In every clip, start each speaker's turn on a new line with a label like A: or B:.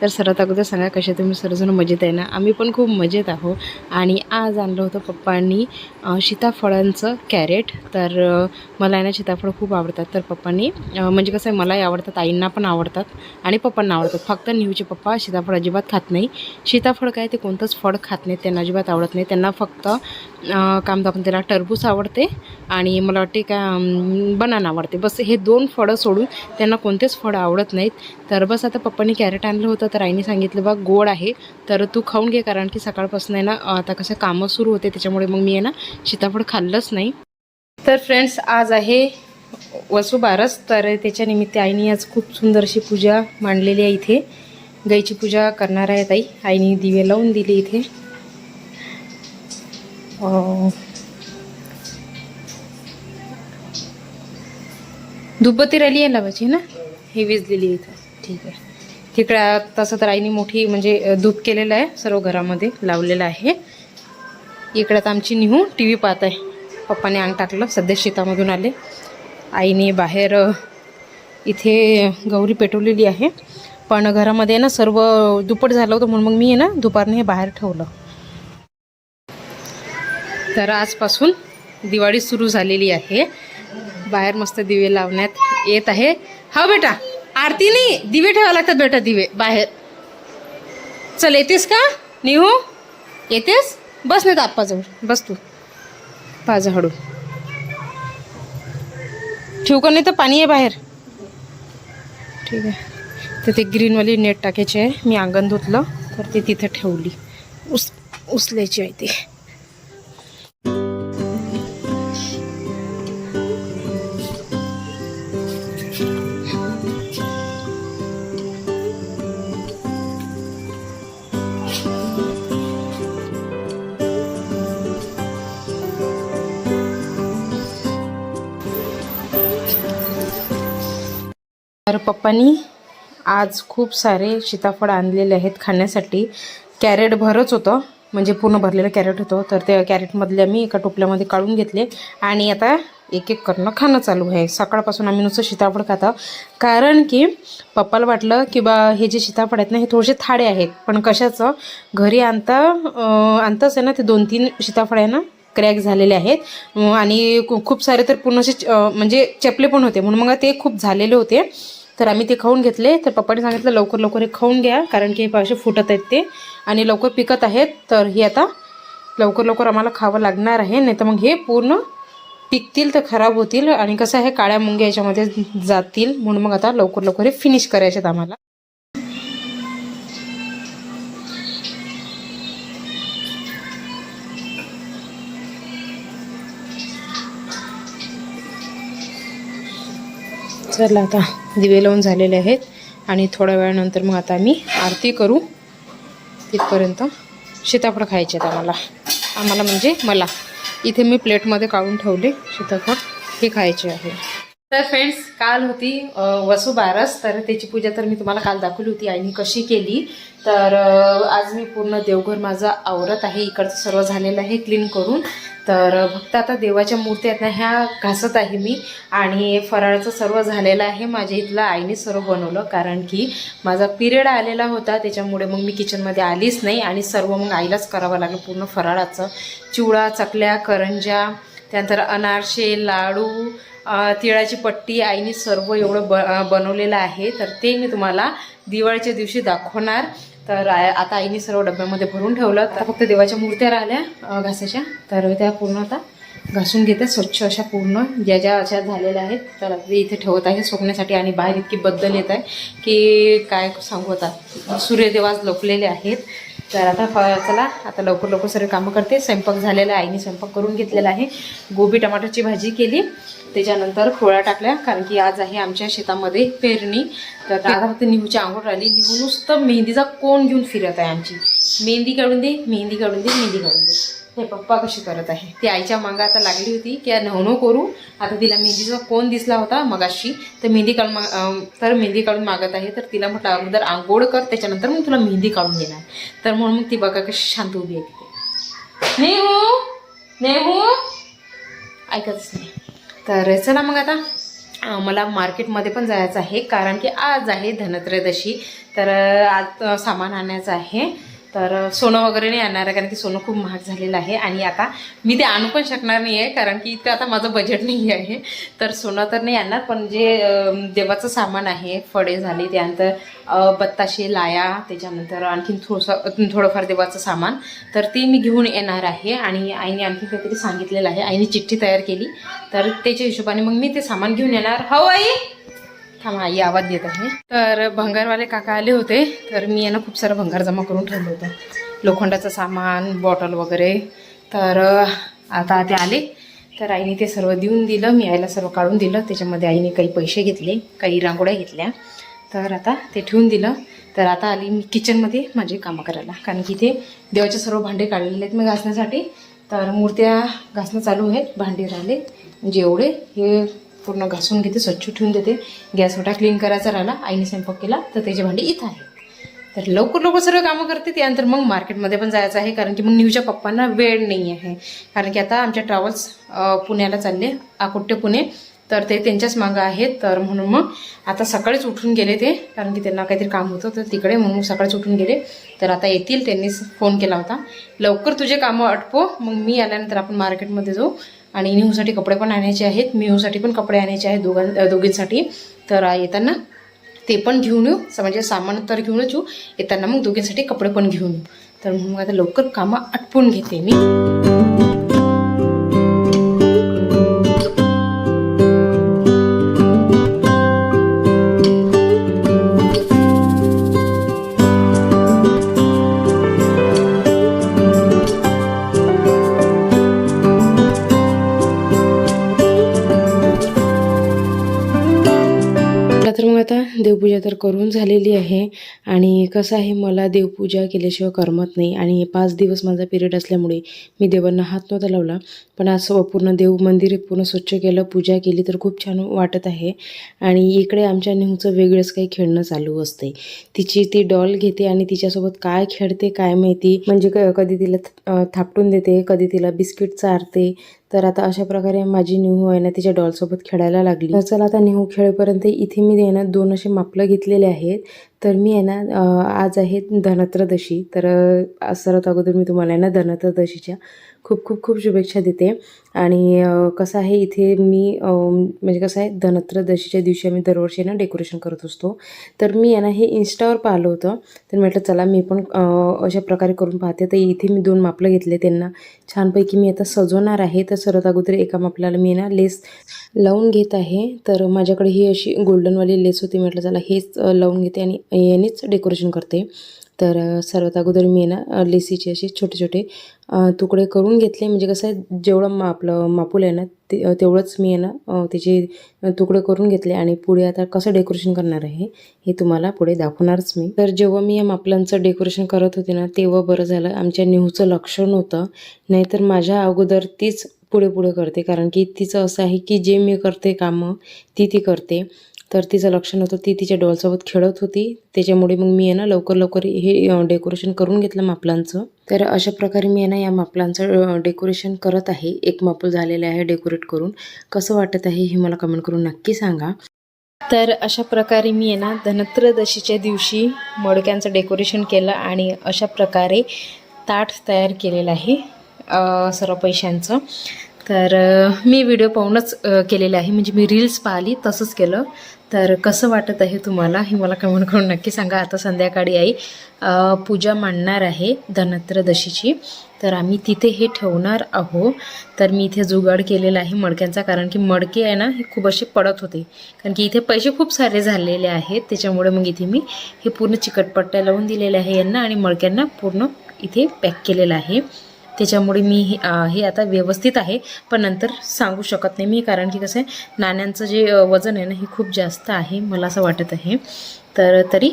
A: तर सर्वात अगोदर सांगा कशा तुम्ही सर्वजण मजेत आहे ना? आम्ही पण खूप मजेत आहो आणि आज आणलं होतं पप्पांनी सीताफळांचं कॅरेट. तर मला आहे ना सीताफळ खूप आवडतात. तर पप्पांनी म्हणजे कसं आहे मलाही आवडतात आईंना पण आवडतात आणि पप्पांना आवडतात. फक्त निहूचे पप्पा सीताफळ अजिबात खात नाही. सीताफळ काय ते कोणतंच फळ खात नाही त्यांना अजिबात आवडत नाही. त्यांना फक्त काय म्हणतो आपण त्याला टरबूज आवडते आणि मला वाटते का बनाना आवडते. बस हे दोन फळं सोडून त्यांना कोणतेच फळं आवडत नाहीत. तर बस आता पप्पांनी कॅरेट आणलं होतं तर आईने सांगितलं बा गोड आहे तर तू खाऊन घे कारण की सकाळपासून आहे ना आता कसं कामं सुरू होते त्याच्यामुळे मग मी आहे ना सीताफळ खाल्लंच नाही. तर फ्रेंड्स आज आहे वसुबारस तर त्याच्यानिमित्त आईने आज खूप सुंदर अशी पूजा मांडलेली आहे इथे. गाईची पूजा करणार आहे ताई. आईने दिवे लावून दिले इथे. अं, राहिली आहे लावायची ना? हे विजलेली आहे इथं. ठीक आहे. तिकडे तसं तर आईने मोठी म्हणजे धूप केलेलं आहे सर्व घरामध्ये लावलेलं आहे. इकडं तर आमची निहू टी व्ही पाहत आहे. पप्पाने अंग टाकलं सध्या शेतामधून आले. आईने बाहेर इथे गौरी पेटवलेली आहे. पण घरामध्ये ना सर्व दुप्पट झालं होतं म्हणून मग मी आहे ना दुपारने हे बाहेर ठेवलं. तर आजपासून दिवाळी सुरू झालेली आहे. बाहेर मस्त दिवे लावण्यात येत आहे. हा बेटा! आरती नाही दिवे ठेवावे लागतात बेटा दिवे बाहेर. चल येतेस का? निहू? येतेस? बस नाही तर आप्पाजवळ बस तू. पाजा हळू ठेवू का नाही तर पाणी आहे बाहेर. ठीक आहे. तर ते ग्रीनवाली नेट टाकायची आहे. मी अंगण धुतलं तर ती तिथं ठेवली. उस उचलायची आहे ती. तर पप्पांनी आज खूप सारे सीताफळ आणलेले आहेत खाण्यासाठी. कॅरेट भरच होतं म्हणजे पूर्ण भरलेलं कॅरेट होतं. तर त्या कॅरेटमधले आम्ही एका टोपल्यामध्ये काढून घेतले. आणि आता एक एक करणं खाणं चालू आहे. सकाळपासून आम्ही नुसतं सीताफळ खातो कारण की पप्पाला वाटलं की बा हे जे सीताफळ आहेत ना हे थोडेसे थाडे आहेत. पण कशाचं? घरी आणता आणताच आहे ना ते दोन तीन सीताफळ आहे ना क्रॅक झालेले आहेत. आणि खूप सारे तर पूर्ण असे च- म्हणजे चपले पण होते. म्हणून मग ते खूप झालेले होते. तर आम्ही ते खाऊन घेतले. तर पप्पाने सांगितलं लवकर लवकर हे खाऊन घ्या कारण की हे असे फुटत आहेत ते आणि लवकर पिकत आहेत. तर हे आता लवकर लवकर आम्हाला खावं लागणार आहे. नाही तर मग हे पूर्ण पिकतील तर खराब होतील आणि कसं आहे काळ्या मुंग्या याच्यामध्ये जातील. म्हणून मग आता लवकर लवकर हे फिनिश करायचे आहेत आम्हाला. चला आता दिवे लावून झालेले आहेत. आणि थोड्या वेळानंतर मग आता आम्ही आरती करू. तिथपर्यंत सीताफळ खायचे आहेत आम्हाला. आम्हाला म्हणजे मला. इथे मी प्लेटमध्ये काढून ठेवले. सीताफळ हे खायचे आहे. तर फ्रेंड्स काल होती वसू बारस. तर त्याची पूजा तर मी तुम्हाला काल दाखवली होती आईने कशी केली. तर आज मी पूर्ण देवघर माझं आवरत आहे. इकडचं सर्व झालेलं आहे क्लीन करून. तर फक्त आता देवाच्या मूर्त्या आहेत ना ह्या घासत आहे मी. आणि फराळाचं सर्व झालेलं आहे. माझ्या इथलं आईने सर्व बनवलं कारण की माझा पिरियड आलेला होता. त्याच्यामुळे मग मी किचनमध्ये आलीच नाही. आणि सर्व मग आईलाच करावं लागलं पूर्ण फराळाचं. चिवडा चकल्या करंज्या त्यानंतर अनारसे लाडू तिळाची पट्टी आईने सर्व एवढं ब बनवलेलं आहे. तर ते मी तुम्हाला दिवाळीच्या दिवशी दाखवणार. तर आता आईने सर्व डब्यामध्ये भरून ठेवलं. आता फक्त देवाच्या मूर्त्या राहिल्या घासाच्या. तर त्या पूर्ण आता घासून घेते स्वच्छ अशा पूर्ण ज्या ज्या अशा झालेल्या आहेत. तर ते इथे ठेवत आहे सोपण्यासाठी आणि बाहेर इतकी बद्दल येत आहे की काय सांगू आता. सूर्यदेवास लपलेले आहेत. तर आता फ- चला आता लवकर लवकर सर्व कामं करते. स्वयंपाक झालेला आईने स्वयंपाक करून घेतलेला आहे. गोबी टमाटरची भाजी केली. त्याच्यानंतर खोळ्या टाकल्या कारण की आज आहे आमच्या शेतामध्ये पेरणी. तर आता फक्त निहूची आंघोळ राहिली. निहू नुसतं मेहंदीचा कोण घेऊन फिरत आहे आमची? मेहंदी काढून दे मेहंदी काढून दे मेहंदी काढून दे. हे पप्पा कशी करत आहे? ती आईच्या मागं आता लागली होती की नव नो करू. आता तिला मेहंदीचा कोण दिसला होता मगाशी तर मेहंदी काढून माग- तर मेहंदी काढून मागत आहे तर तिला म्हटलं अगोदर आंघोळ कर त्याच्यानंतर मग तुला मेहंदी काढून देणार. तर म्हणून मग ती बघा कशी शांत उभी आहे तिथे. नेहू? नेहू? ऐकतच नाही. तर चला मग आता. मला मार्केटमध्ये पण जायचं आहे कारण की आज आहे धनत्रयोदशी. तर आज सामान आणायचं आहे. तर सोनं वगैरे नाही आणणार आहे कारण की सोनं खूप महाग झालेलं आहे. आणि आता मी ते आणू पण शकणार नाही आहे कारण की इतकं आता माझं बजेट नाही आहे तर सोनं तर नाही आणणार पण जे देवाचं सामान आहे फळे झाले त्यानंतर बत्ताशे लाया त्याच्यानंतर आणखीन थोडंसं थोडंफार देवाचं सामान. तर ते मी घेऊन येणार आहे आणि आईने आणखी काहीतरी सांगितलेलं आहे. आईने चिठ्ठी तयार केली. तर त्याच्या हिशोबाने मग मी ते सामान घेऊन येणार. हो आई! थांबा आई आवाज देत आहे. तर भंगारवाले काका आले होते. तर मी यांना खूप सारं भंगार जमा करून ठेवलं होतं. लोखंडाचं सामान बॉटल वगैरे. तर आता ते आले. तर आईने ते सर्व देऊन दिलं. मी आईला सर्व काढून दिलं. त्याच्यामध्ये आईने काही पैसे घेतले काही रांगोळ्या घेतल्या. तर आता ते ठेवून दिलं. तर आता आली मी किचनमध्ये माझे कामं करायला. कारण की इथे देवाचे सर्व भांडे काढलेले आहेत मी घासण्यासाठी. तर मूर्त्या घासणं चालू आहेत. भांडे राहिले. जेवढे हे पूर्ण घासून घेते स्वच्छ ठेवून देते. गॅस वटा क्लीन करायचा राहिला आईने स्वयंपाक केला तर त्याचे भांडी इथं आहे तर लवकर लवकर सर्व कामं करते त्यानंतर मग मार्केटमध्ये पण जायचं आहे कारण की मग न्यूच्या पप्पांना वेळ नाही आहे कारण की आता आमच्या ट्रॅव्हल्स पुण्याला चालले आकुट्य पुणे तर ते त्यांच्याच मागं आहेत. तर म्हणून मग आता सकाळीच उठून गेले ते कारण की त्यांना काहीतरी काम होतं तर तिकडे म्हणून सकाळीच उठून गेले. तर आता येतील त्यांनीच फोन केला होता. लवकर तुझे कामं अटपो मग मी आल्यानंतर आपण मार्केटमध्ये जाऊ. आणि न्यूसाठी कपडे पण आणायचे आहेत. मिहूसाठी पण कपडे आणायचे आहेत दोघां दोघींसाठी. तर येताना ते पण घेऊन येऊ. स- म्हणजे सामान तर घेऊनच येऊ. येताना मग दोघींसाठी कपडे पण घेऊन येऊ. तर मग आता लवकर कामं आटपून घेते मी. देवपूजा तर करून झालेली आहे. आणि कसं आहे मला देवपूजा केल्याशिवाय करमत नाही. आणि पाच दिवस माझा पिरियड असल्यामुळे मी देवांना हात नव्हता लावला. पण असं पूर्ण देव मंदिर पूर्ण स्वच्छ केलं पूजा केली तर खूप छान वाटत आहे. आणि इकडे आमच्या नेहूचं वेगळंच काही खेळणं चालू असते तिची ती डॉल घेते आणि तिच्यासोबत काय खेळते काय माहिती. म्हणजे क- कधी तिला थापटून देते कधी तिला बिस्किट चारते तर आता अशा प्रकारे माझी निहू आहे ना तिच्या डॉलसोबत खेळायला लागली. तर चला आता निहू खेळेपर्यंत इथे मी देणं ना दोन असे मापलं घेतलेले आहेत. तर मी आहे ना आज आहे धनत्रदशी तर सर्वात अगोदर मी तुम्हाला आहे ना धनत्रदशीच्या खूप खूप खूप शुभेच्छा देते. आणि कसं आहे इथे मी म्हणजे कसं आहे धनत्रदशीच्या दिवशी आम्ही दरवर्षी ना डेकोरेशन करत असतो. तर मी आहे ना हे इन्स्टावर पाहिलं होतं. तर म्हटलं चला मी पण अशा प्रकारे करून पाहते. तर इथे मी दोन मापलं घेतले त्यांना. छानपैकी मी आता सजवणार आहे. तर सर्वात अगोदर एका मापल्याला मी ना लेस लावून घेत आहे. तर माझ्याकडे ही अशी गोल्डनवाली लेस होती. म्हटलं चला हेच लावून घेते. आणि यानेच डेकोरेशन करते. तर सर्वात अगोदर मी आहे ना लेसीचे असे छोटे छोटे तुकडे करून घेतले. म्हणजे कसं आहे जेवढं मा आपलं मापूल आहे ना ते तेवढंच मी आहे ना त्याचे तुकडे करून घेतले. आणि पुढे आता कसं डेकोरेशन करणार आहे हे तुम्हाला पुढे दाखवणारच मी. तर जेव्हा मी या मापलांचं डेकोरेशन करत होते ना तेव्हा बरं झालं आमच्या नेहूचं लक्ष नव्हतं. नाहीतर माझ्या अगोदर तीच पुढे पुढे करते. कारण की तिचं असं आहे की जे मी करते कामं ती ती करते. तर तिचं लक्ष नव्हतं. ती तिच्या डॉलसोबत खेळत होती. त्याच्यामुळे मग मी आहे ना लवकर लवकर हे डेकोरेशन करून घेतलं मापलांचं. तर अशा प्रकारे मी आहे ना या मापलांचं डेकोरेशन करत आहे. एक मापूल झालेलं आहे डेकोरेट करून. कसं वाटत आहे हे मला कमेंट करून नक्की सांगा. तर अशा प्रकारे मी आहे ना धनत्रदशीच्या दिवशी मडक्यांचं डेकोरेशन केलं आणि अशा प्रकारे ताट तयार केलेलं आहे सर्व पैशांचं. तर मी व्हिडिओ पाहूनच केलेले आहे. म्हणजे मी रील्स पाहिली तसंच केलं. तर कसं वाटत आहे तुम्हाला? हे मला कमेंट करून नक्की सांगा. आता संध्याकाळी आई पूजा मांडणार आहे धनत्रदशीची. तर आम्ही तिथे हे ठेवणार आहो तर मी इथे जुगाड केलेला आहे मडक्यांचा कारण की मडके आहे ना हे खूप असे पडत होते. कारण की इथे पैसे खूप सारे झालेले आहेत. त्याच्यामुळे मग इथे मी हे पूर्ण चिकटपट्ट्या लावून दिलेले आहे यांना आणि मडक्यांना पूर्ण इथे पॅक केलेलं आहे. त्याच्यामुळे मी हे हे आता व्यवस्थित आहे. पण नंतर सांगू शकत नाही मी कारण की कसं आहे नाण्यांचं जे वजन आहे ना हे खूप जास्त आहे मला असं वाटत आहे. तर तरी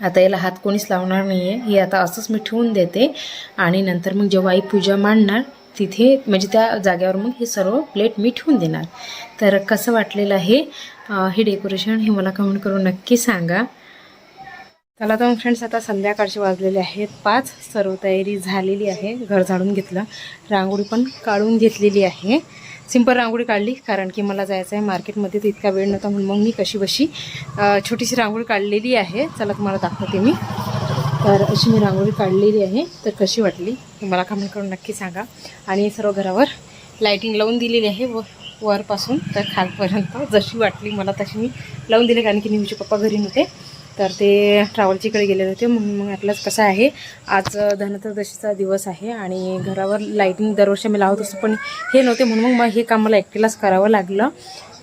A: आता याला हात कोणीच लावणार नाही आहे हे आता असंच मी ठेवून देते आणि नंतर मग जेव्हा आई पूजा मांडणार तिथे म्हणजे त्या जागेवर मग हे सर्व प्लेट मी ठेवून देणार. तर कसं वाटलेलं आहे हे डेकोरेशन हे मला कमेंट करून नक्की सांगा. चला तर फ्रेंड्स आता संध्याकाळचे वाजलेले आहेत. पाच. सर्व तयारी झालेली आहे. घर झाडून घेतलं. रांगोळी पण काढून घेतलेली आहे. सिंपल रांगोळी काढली कारण की मला जायचं आहे मार्केटमध्ये तर इतका वेळ नव्हता म्हणून मग मी कशी बशी छोटीशी रांगोळी काढलेली आहे. चला तुम्हाला दाखवते मी. तर अशी मी रांगोळी काढलेली आहे. तर कशी वाटली मला कमेंट करून नक्की सांगा. आणि सर्व घरावर लायटिंग लावून दिलेली आहे व वरपासून तर खालपर्यंत. जशी वाटली मला तशी मी लावून दिली कारण की निवचे पप्पा घरी नव्हते. तर ते ट्रॅव्हलच्याकडे गेलेले होते. म्हणून मग आपलंच कसं आहे? आज धनत्रदशीचा दिवस आहे आणि घरावर लाईटिंग दरवर्षी मी लावत असतो. पण हे नव्हते. म्हणून मग मग हे काम मला एकटीलाच करावं लागलं.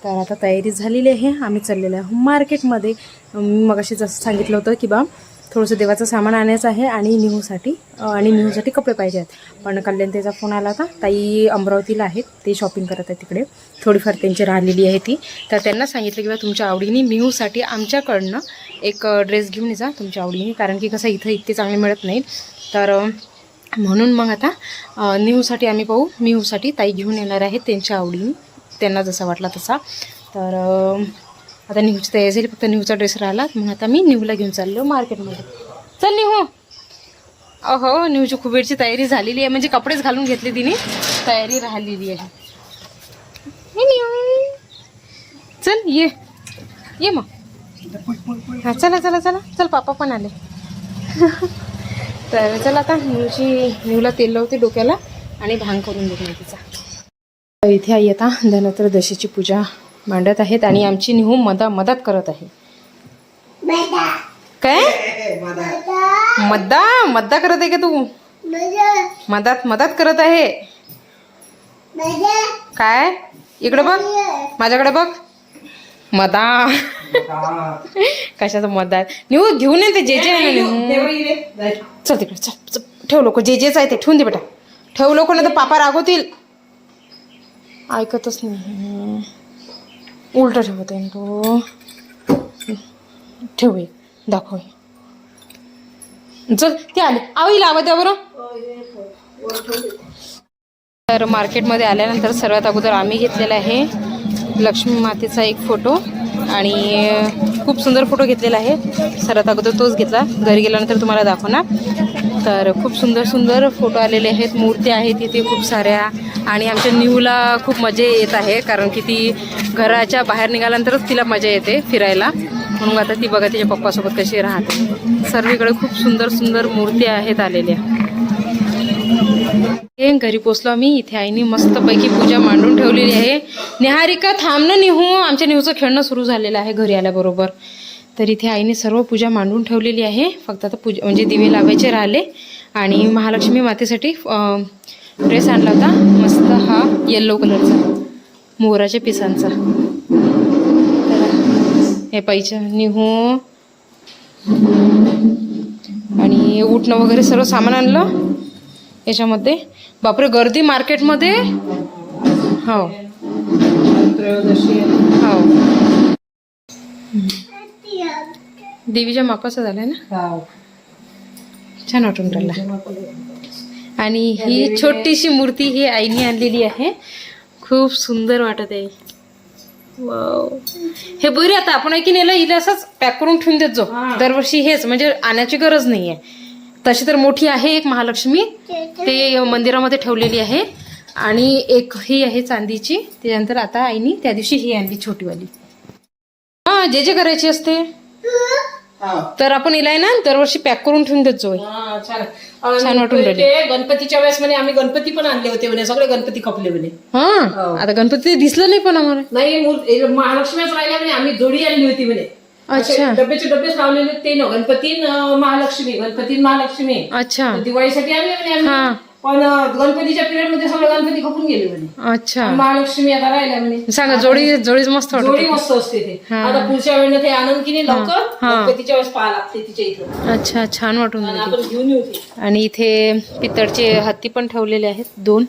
A: तर आता तयारी झालेली आहे. आम्ही चाललेलो आहे मार्केटमध्ये. मी मग जसं सांगितलं होतं की बा थोडंसं देवाचं सामान आणायचं आहे आणि निहूसाठी आणि निहूसाठी कपडे पाहिजे आहेत. पण कल्याण त्याचा फोन आला होता. ताई अमरावतीला आहेत. ते शॉपिंग करत आहेत तिकडे. थोडीफार त्यांची राहिलेली आहे ती. तर त्यांना सांगितलं की बा तुमच्या आवडीने मिहूसाठी आमच्याकडनं एक ड्रेस घेऊन जा तुमच्या आवडीने. कारण की कसं इथं इतके चांगले मिळत नाहीत. तर म्हणून मग आता न्यूसाठी निहूसाठी आम्ही पाहू. मिहूसाठी ताई घेऊन येणार आहेत त्यांच्या आवडीने. त्यांना जसा वाटला तसा. तर आता निहूची तयारी झाली. फक्त निहूचा ड्रेस राहिला. मग आता मी निहूला घेऊन चाललो मार्केटमध्ये. चल निहू. अहो निहूची खूप वेळची तयारी झालेली आहे. म्हणजे कपडेच घालून घेतले तिने. तयारी राहिलेली आहे. चल ये. ये मग. हां चला चला चला. चल पापा पण आले. तर चला आता निवची निवला तेल लावते डोक्याला आणि भांग करून मी तिचा. इथे आई आता धनत्रयोदशीची पूजा मांडत आहेत आणि आमची निहू मदा मदत करत आहे. काय? मद्दा मद्दा करत आहे का तू? मदत मदत करत आहे. काय? इकडे बघ. माझ्याकडे बघ. मदा. कशाचं मदा? निहू घेऊन येते जे जे आहे चल तिकडे चल चल. ठेव लोक जे जेच आहे ते ठेवून दे बेटा. ठेव लोक ना तर पापा रागवतील. ऐकतच नाही. उलट ठेवत आहे तो. ठेव दाखव. चल ते आले. आवी लावा द्या बरं. तर मार्केटमध्ये आल्यानंतर सर्वात अगोदर आम्ही घेतलेला आहे लक्ष्मी मातेचा एक फोटो आणि खूप सुंदर फोटो घेतलेला आहे. सर्वात अगोदर तोच घेतला. घरी गेल्यानंतर तुम्हाला दाखवणार. तर खूप सुंदर सुंदर फोटो आलेले आहेत. मूर्त्या आहेत इथे खूप साऱ्या. आणि आमच्या न्यूला खूप मजा येत आहे. कारण की ती घराच्या बाहेर निघाल्यानंतरच तिला मजा येते फिरायला. म्हणून आता ती बघा तिच्या पप्पासोबत कशी राहते. सर्वीकडे खूप सुंदर सुंदर मूर्त्या आहेत आलेल्या. हे घरी पोचलो आम्ही. इथे आईने मस्तपैकी पूजा मांडून ठेवलेली आहे. निहारिका थांबणं निहू. आमच्या निहूचं खेळणं सुरू झालेलं आहे घरी आल्याबरोबर. तर इथे आईने सर्व पूजा मांडून ठेवलेली आहे. फक्त आता पूजा म्हणजे दिवे लावायचे राहिले. आणि महालक्ष्मी मातेसाठी ड्रेस आणला होता. मस्त हा येल्लो कलरचा मोराच्या पिसांचा. तर हे पैच्या निहू. आणि उठणं वगैरे सर्व सामान आणलं. याच्यामध्ये. बापरे गर्दी मार्केटमध्ये? हो. हो. देवीच्या मापाचं झालंय ना? छान वाटून राहिला. आणि ही छोटीशी मूर्ती ही आईने आणलेली आहे. खूप सुंदर वाटत आहे. वाव. हे बरे आता आपण आहे की नेलं हिला असंच पॅक करून ठेवून देत जो दरवर्षी हेच म्हणजे आणायची गरज नाहीये. तशी तर मोठी आहे एक महालक्ष्मी. ते मंदिरामध्ये ठेवलेली आहे. आणि एक ही आहे चांदीची. त्याच्यानंतर आता आईनी त्या दिवशी ही आणली छोटीवाली. हा जे जे करायची असते. तर आपण आहे ना दरवर्षी पॅक करून ठेवून देत जो छान. वाटून राहिली.
B: गणपतीच्या वेळेस म्हणे आम्ही गणपती पण आणले होते म्हणे सगळे गणपती खपले म्हणे.
A: हा आता गणपती दिसलं नाही पण आम्हाला.
B: नाही हे महालक्ष्मीच राहिल्या म्हणे आम्ही जोडी आणली होती म्हणे.
A: अच्छा.
B: डब्याचे डबेच लावलेले ते ना. गणपती न महालक्ष्मी गणपती न महालक्ष्मी.
A: अच्छा.
B: तर दिवाळीसाठी आणले म्हणे आम्ही. पण अं, गणपतीच्या पिरियडमध्ये सगळे गणपती खपून गेले म्हणे.
A: अच्छा.
B: महालक्ष्मी आता राहिल्या म्हणे.
A: सांगा जोडी जोडीच मस्त वाटत.
B: जोडी मस्त असते ते. आता पुढच्या वेळेला ते आनंद की नाही लवकर गणपतीच्या वेळेस पाहा लागते तिच्या इथं.
A: अच्छा छान वाटून
B: आणि
A: राहिली.
B: आपण घेऊन येऊ ती.
A: आणि इथे पितळचे हत्ती पण ठेवलेले आहेत दोन.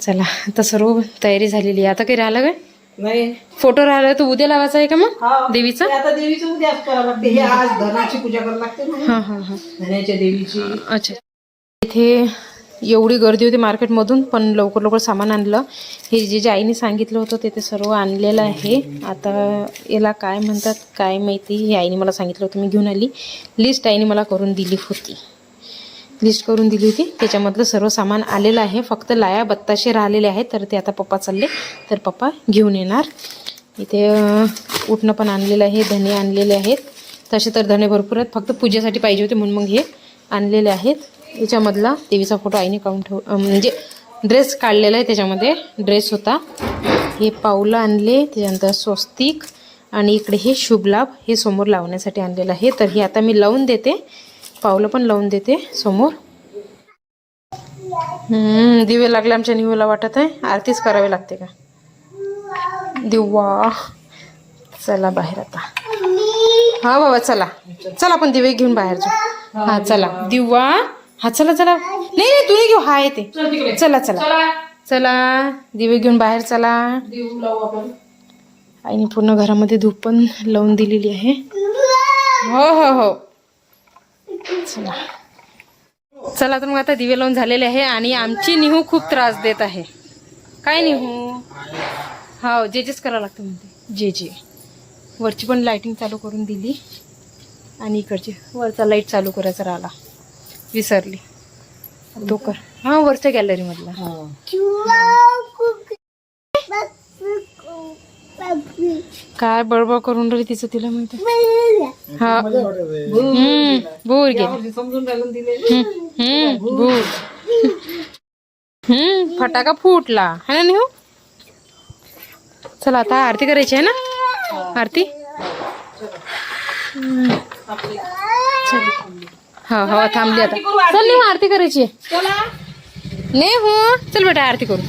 A: चला आता सर्व तयारी झालेली आहे. आता काही राहिलं काय
B: नाही.
A: फोटो राहिला तर उद्या लावायचा आहे का मग?
B: हा.
A: देवीचा?
B: आता देवीचं उद्याच करावं लागते. हे आज धनाची पूजा करावी लागते ना.
A: हा हा हा.
B: धन्याच्या देवीची.
A: अच्छा. इथे एवढी गर्दी होती मार्केटमधून पण लवकर लवकर सामान आणलं. हे जे जे आईने सांगितलं होतं ते ते सर्व आणलेलं आहे. आता याला काय म्हणतात काय माहिती हे आईने मला सांगितलं होतं मी घेऊन आली. लिस्ट आईने मला करून दिली होती. लिस्ट करून दिली होती. त्याच्यामधलं सर्व सामान आलेलं आहे. फक्त लाया बत्ताशे राहिलेले आहेत. तर ते आता पप्पा चालले. तर पप्पा घेऊन येणार. इथे उठणं पण आणलेलं आहे. धने आणलेले आहेत. तसे तर धने भरपूर आहेत. फक्त पूजेसाठी पाहिजे होते म्हणून मग हे आणलेले आहेत. याच्यामधला देवीचा फोटो आईने काढून ठेव म्हणजे ड्रेस काढलेला आहे. त्याच्यामध्ये ड्रेस होता. हे पावलं आणले. त्याच्यानंतर स्वस्तिक आणि इकडे हे शुभ लाभ हे समोर लावण्यासाठी आणलेलं आहे. तर हे आता मी लावून देते. पावलं पण लावून देते समोर. हम्म, दिवे लागले आमच्या निवला वाटत आहे. आरतीच करावी लागते का? दिवा. चला बाहेर आता. हा बाबा चला. चला आपण दिवे घेऊन बाहेर जाऊ. हा चला. दिवा. हा चला चला. नाही नाही तुम्ही घेऊ. हा येते.
B: चल
A: चला चला. दिवे घेऊन बाहेर चला. आईने पूर्ण घरामध्ये धूप पण लावून दिलेली आहे. हो हो हो. चला. चला तर मग आता दिवे लावून झालेले आहे आणि आमची निहू खूप त्रास देत आहे. काय निहू? हो जे जेच करावं लागतं म्हणते. जे जे. वरची पण लाईटिंग चालू करून दिली. आणि इकडची वरचा लाइट चालू करायचा राहिला. विसरली. तो कर. हा. वरच्या गॅलरीमधला काय बळबळ करून राहिली तिचं तिला माहिती? हा। हम्म भूर गेली
B: समजून राहिलं दिले
A: हम्म भूर हम्म फटाका फुटला। है ना निहू? चला आता आरती करायची आहे ना? आरती? चल। हा हा थांबली आता। चल निहू आरती करायची आहे. नाही हो चल बेटा आरती करू.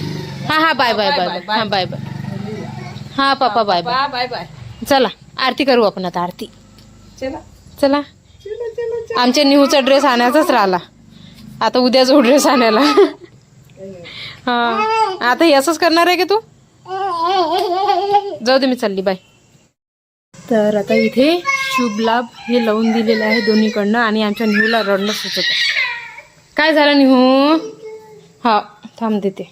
A: हा हा बाय बाय बाय बाय. हा बाय बाय. हा papa bye bye
B: bye. Bye bye.
A: चला आरती करू आपण आता आरती.
B: चला.
A: चला. आमच्या निहूचा ड्रेस आणायचाच राहिला. आता उद्या जाऊ ड्रेस आणायला. हा. आता हे असंच करणार आहे का तू? जाऊ दे मी चालली. बाय. तर आता इथे शुभ लाभ हे लावून दिलेलं आहे दोन्हीकडनं आणि आमच्या निहूला रडणं सुचत. काय झालं निहू? हा थांब देते.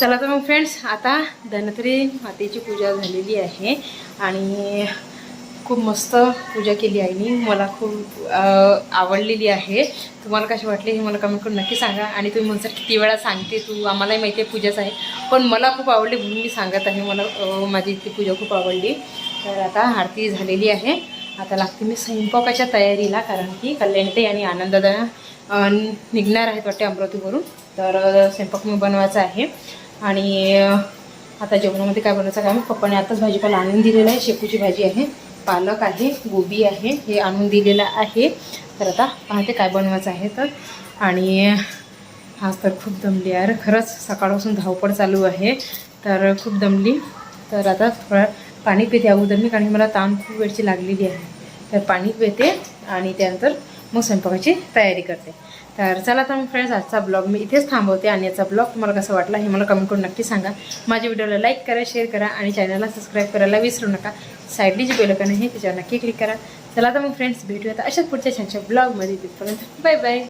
A: चला तर मग फ्रेंड्स आता धनत्री मातेची पूजा झालेली आहे आणि खूप मस्त पूजा केली आईनी. मला खूप आवडलेली आहे. तुम्हाला कशी वाटली हे मला कमेंट करून नक्की सांगा. आणि तुम्ही म्हणसाल किती वेळा सांगते तू आम्हालाही माहिती आहे पूजाच आहे. पण मला खूप आवडली म्हणून मी सांगत आहे. मला माझी इथली पूजा खूप आवडली. तर आता आरती झालेली आहे. आता लागते मी स्वयंपाकाच्या तयारीला कारण की कल्याणते आणि आनंददा निघणार आहेत वाटते अमरावतीवरून. तर स्वयंपाक मी बनवायचा आहे. आणि आता जेवणामध्ये काय बनवायचं काय पप्पाने आताच भाजीपाला आणून दिलेला आहे. शेपूची भाजी आहे पालक आहे गोबी आहे हे आणून दिलेलं आहे. तर आता पाहते काय बनवायचं आहे तर. आणि आज तर खूप दमली यार. खरंच सकाळपासून धावपळ चालू आहे. तर खूप दमली. तर आता थोडा पाणी पिते अगोदर मी कारण मला ताण खूप वेळची लागलेली आहे. तर पाणी पिते आणि त्यानंतर मग स्वयंपाकाची तयारी करते. तर चला तर मग फ्रेंड्स आजचा ब्लॉग मी इथेच थांबवते आणि याचा ब्लॉग तुम्हाला कसा वाटला हे मला कमेंट करून नक्की सांगा. माझ्या व्हिडिओला लाईक करा शेअर करा आणि चॅनलला सबस्क्राईब करायला विसरू नका. साईडली जी बेलकन आहे त्याच्यावर नक्की क्लिक करा. चला तर मग फ्रेंड्स भेटूया अशाच पुढच्या छानशा ब्लॉगमध्ये तिथपर्यंत बाय बाय